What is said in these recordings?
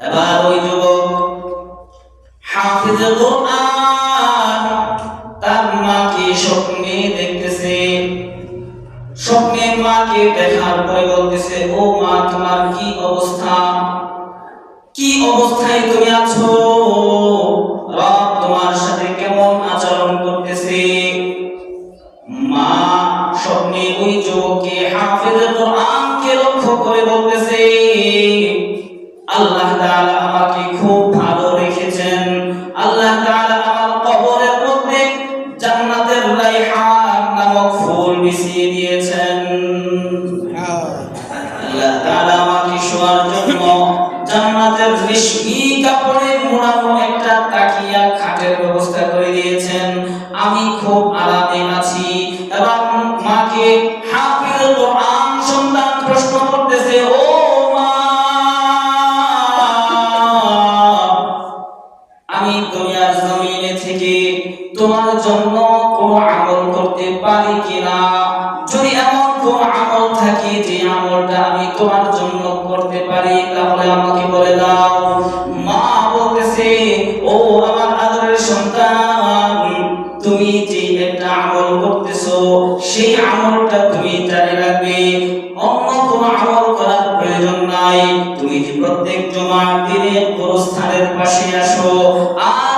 এবার ওই যুবক হাফিজ কোরআন তার মাকে স্বপ্নে দেখতেছে। স্বপ্নে মাকে দেখার পরে বলতেছে, ও মা, তোমার কি অবস্থা? কি অবস্থায় তুমি আছো? রব তোমার সাথে কেমন আচরণ করতেছে? মা স্বপ্নে ওই যুবককে হাফিজ কোরআনকে লক্ষ্য করে বলতেছে আল্লাহ তাআলা আমাকে খুব ভালো রেখেছেন। আল্লাহ তাআলা আমার কবরের মধ্যে জান্নাতের রাইহান নামক ফুল মিশিয়ে দিয়েছেন। আল্লাহ তাআলা আমাকে শোয়ার জন্য জান্নাতের রেশমি কাপড়ে মোড়ানো একটা তাকিয়া খাটের ব্যবস্থা করে দিয়েছেন। আমি খুব আরামে আছি এবং মাকে দুনিয়ার জমিনে থেকে তোমার জন্য কোন আমল করতে পারি কিনা? যদি এমন কোন আমল থাকে যে আমলটা আমি তোমার জন্য করতে পারি, তাহলে আমাকে বলে দাও। মা বলতেছে, ও আমার আদরের সন্তান, তুমি যে একটা আমল করতেছো, সেই আমলটা তুমি রাখবে। অন্য কোন আমল করার প্রয়োজন নাই। তুমি প্রত্যেক জুমার দিনে গোরস্থানের পাশে আসো, আর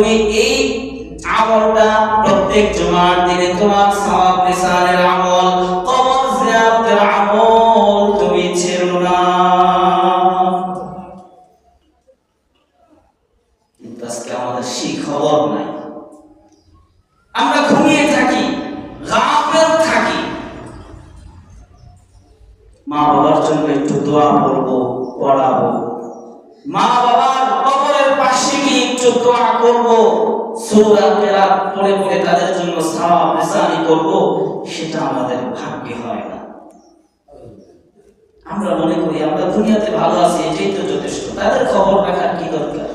তুমি এই আমলটা প্রত্যেক জুমার দিনে তোমার সওয়াব নিসানের আমল, কবর জিয়ারতের আমল তুমি ছেড়ো না। আজকে আমাদের সেই খবর নাই। আমরা ঘুমিয়ে থাকি, গাফেল থাকি। মা বাবার জন্য একটু দোয়া করব, পড়াবো। মা বাবার গিয়ে দোয়া করব, সূরা পড়ে পড়ে তাদের জন্য সাওয়াব রেসানি করব, সেটা আমাদের ভাগ্যে হয় না। আমরা মনে করি আমরা দুনিয়াতে ভালো আছি, এটাই তো যথেষ্ট। তাদের খবর রাখার কি দরকার?